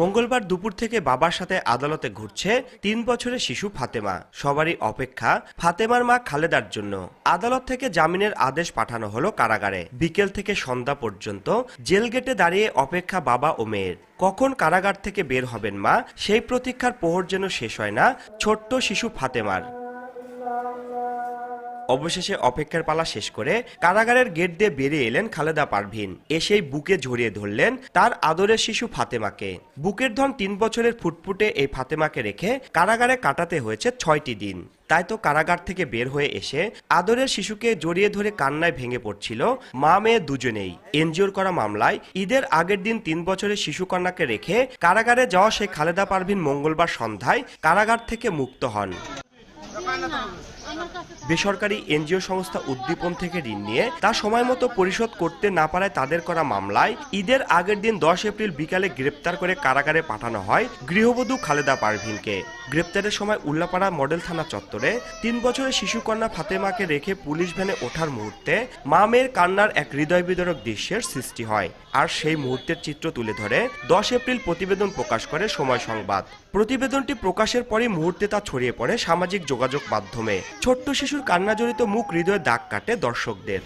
মঙ্গলবার দুপুর থেকে বাবার সাথে আদালতে ঘুরছে তিন বছরের শিশু ফাতেমা। সবারই অপেক্ষা ফাতেমার মা খালেদার জন্য। আদালত থেকে জামিনের আদেশ পাঠানো হলো কারাগারে। বিকেল থেকে সন্ধ্যা পর্যন্ত জেল গেটে দাঁড়িয়ে অপেক্ষা বাবা ও মেয়ের। কখন কারাগার থেকে বের হবেন মা? সেই প্রতীক্ষার প্রহর যেন শেষ হয় না, ছোট্ট শিশু ফাতেমার। অবশেষে অপেক্ষার পালা শেষ করে কারাগারের গেট দিয়ে বেরিয়ে এলেন খালেদা পারভিন। এসেই বুকে ঝরিয়ে ধরলেন তার আদরের শিশু ফাতেমাকে। বুকের ধন তিন বছরের ফুটফুটে এই ফাতেমাকে রেখে কারাগারে কাটাতে হয়েছে ছয়টি দিন। তাই তো কারাগার থেকে বের হয়ে এসে আদরের শিশুকে জড়িয়ে ধরে কান্নায় ভেঙে পড়ছিল মা মেয়ে দুজনেই। এনজিওর করা মামলায় ঈদের আগের দিন তিন বছরের শিশু কন্যাকে রেখে কারাগারে যাওয়া সেই খালেদা পারভিন মঙ্গলবার সন্ধ্যায় কারাগার থেকে মুক্ত হন। বেসরকারি এনজিও সংস্থা উদ্দীপন থেকে ঋণ নিয়ে তা সময় মতো পরিশোধ করতে না পারায় তাদের করা মামলায় ঈদের আগের দিন দশ এপ্রিল বিকালে গ্রেপ্তার করে কারাগারে পাঠানো হয় গৃহবধূ খালেদা পারভিনকে। গ্রেপ্তারের সময় উল্লাপাড়া মডেল থানা চত্বরে তিন বছরের শিশুকন্যা ফাতেমাকে রেখে পুলিশ ভ্যানে ওঠার মুহূর্তে মা মেয়ের কান্নার এক হৃদয় বিদরক দৃশ্যের সৃষ্টি হয়। আর সেই মুহূর্তের চিত্র তুলে ধরে দশ এপ্রিল প্রতিবেদন প্রকাশ করে সময় সংবাদ। প্রতিবেদনটি প্রকাশের পরে মুহূর্তে তা ছড়িয়ে পড়ে সামাজিক যোগাযোগ মাধ্যমে। ছোট্ট শিশুর কান্নাজড়িত মুখ হৃদয়ে দাগ কাটে দর্শকদের।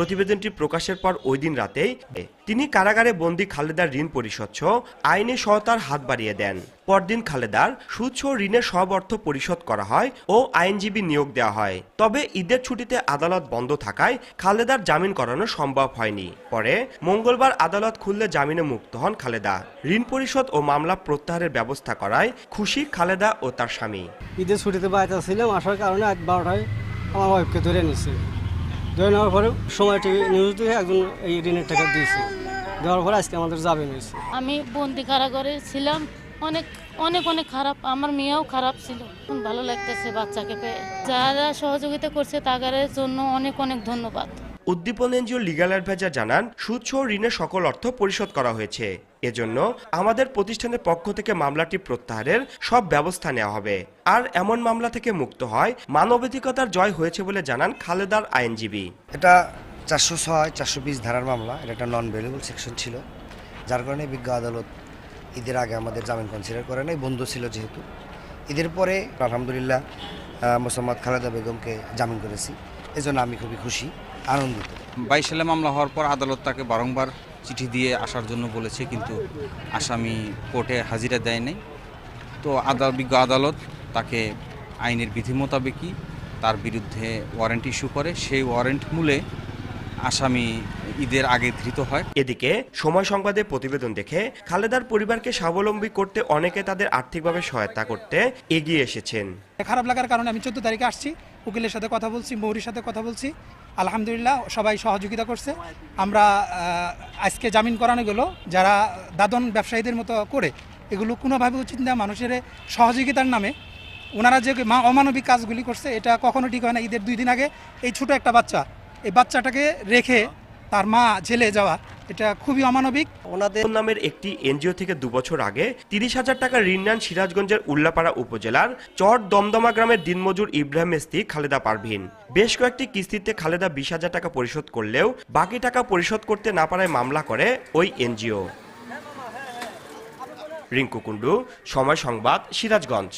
প্রতিবেদনটি প্রকাশের পর ওই দিন রাতেই তিনি কারাগারে বন্দী খালেদার ঋণ পরিশোধ আইনি সহায়তার হাত বাড়িয়ে দেন। পরদিন খালেদার সুদ সহ ঋণের সব অর্থ পরিশোধ করা হয় ও আইনজীবী নিয়োগ দেওয়া হয়। তবে ঈদের ছুটিতে আদালত বন্ধ থাকায় খালেদার জামিন করানো সম্ভব হয়নি। পরে মঙ্গলবার আদালত খুললে জামিনে মুক্ত হন খালেদা। ঋণ পরিশোধ ও মামলা প্রত্যাহারের ব্যবস্থা করায় খুশি খালেদা ও তার স্বামী। ঈদের ছুটিতে বাড়িতে ছিলাম, আসার কারণে আজ বারোটায় আমার ওয়াইফকে ধরে নিচ্ছে ধরে নেওয়ার পরে সময় টিভি নিউজ দিয়ে একজন এই ঋণের টাকা দিয়েছে। দেওয়ার পরে আজকে আমাদের যাবে হয়েছে। আমি বন্দি কারাগারে ছিলাম। অনেক অনেক অনেক খারাপ। আমার মেয়েও খারাপ ছিল। এখন ভালো লাগতেছে বাচ্চাকে পেয়ে। যারা সহযোগিতা করছে তাগারের জন্য অনেক অনেক ধন্যবাদ। উদ্দীপন এনজিও লিগাল অ্যাডভাইজার জানান, সুদ সহ ঋণের সকল অর্থ পরিশোধ করা হয়েছে। এজন্য আমাদের প্রতিষ্ঠানের পক্ষ থেকে মামলাটি প্রত্যাহারের সব ব্যবস্থা নেওয়া হবে। আর এমন মামলা থেকে মুক্ত হয় মানবাধিকতার জয় হয়েছে বলে জানান খালেদার আইনজীবী। এটা চারশো ছয়, চারশো বিশ ধারার মামলা, এটা একটা নন ভ্যালুয়েবল সেকশন ছিল। যার কারণে বিজ্ঞ আদালত ঈদের আগে আমাদের জামিন কনসিডার করে নাই, বন্ধ ছিল যেহেতু। ঈদের পরে আলহামদুলিল্লাহ মোসাম্মদ খালেদা বেগমকে জামিন করেছি। এজন্য আমি খুবই খুশি। আনন্দিত। বাইশ সালে মামলা হওয়ার পর আদালত তাকে বারংবার চিঠি দিয়ে আসার জন্য বলেছে কিন্তু আসামি কোর্টে হাজিরা দেয় নাই। তো বিজ্ঞ আদালত তাকে আইনের বিধি মোতাবেকই তার বিরুদ্ধে ওয়ারেন্ট ইস্যু করে। সেই ওয়ারেন্ট মূলে আসামি ঈদের আগে ধৃত হয়। এদিকে সময় সংবাদে প্রতিবেদন দেখে খালেদার পরিবারকে স্বাবলম্বী করতে অনেকে তাদের আর্থিকভাবে সহায়তা করতে এগিয়ে এসেছেন। খারাপ লাগার কারণে আমি চোদ্দ তারিখে আসছি উকিলের সাথে কথা বলছি মৌরির সাথে কথা বলছি। আলহামদুলিল্লাহ, সবাই সহযোগিতা করছে। আমরা আজকে জামিন করানো গেলো, যারা দাদন ব্যবসায়ীদের মতো করে, এগুলো কোনোভাবে উচিত না, মানুষের সহযোগিতার নামে। ওনারা যে অমানবিক কাজগুলি করছে, এটা কখনো ঠিক হয় না। ঈদের দুই দিন আগে এই ছোট একটা বাচ্চা, এই বাচ্চাটাকে রেখে তার মা জেলে যাওয়া এটা খুবই অমানবিক। ওনাদের নামের একটি এনজিও থেকে দুবছর আগে তিরিশ হাজার টাকা ঋণ নেন সিরাজগঞ্জের উল্লাপাড়া উপজেলার চর দমদমা গ্রামের দিনমজুর ইব্রাহিম স্ত্রী খালেদা পারভিন। বেশ কয়েকটি কিস্তিতে খালেদা বিশ হাজার টাকা পরিশোধ করলেও বাকি টাকা পরিশোধ করতে না পারায় মামলা করে ওই এনজিও। রিঙ্কু কুণ্ডু, সময় সংবাদ, সিরাজগঞ্জ।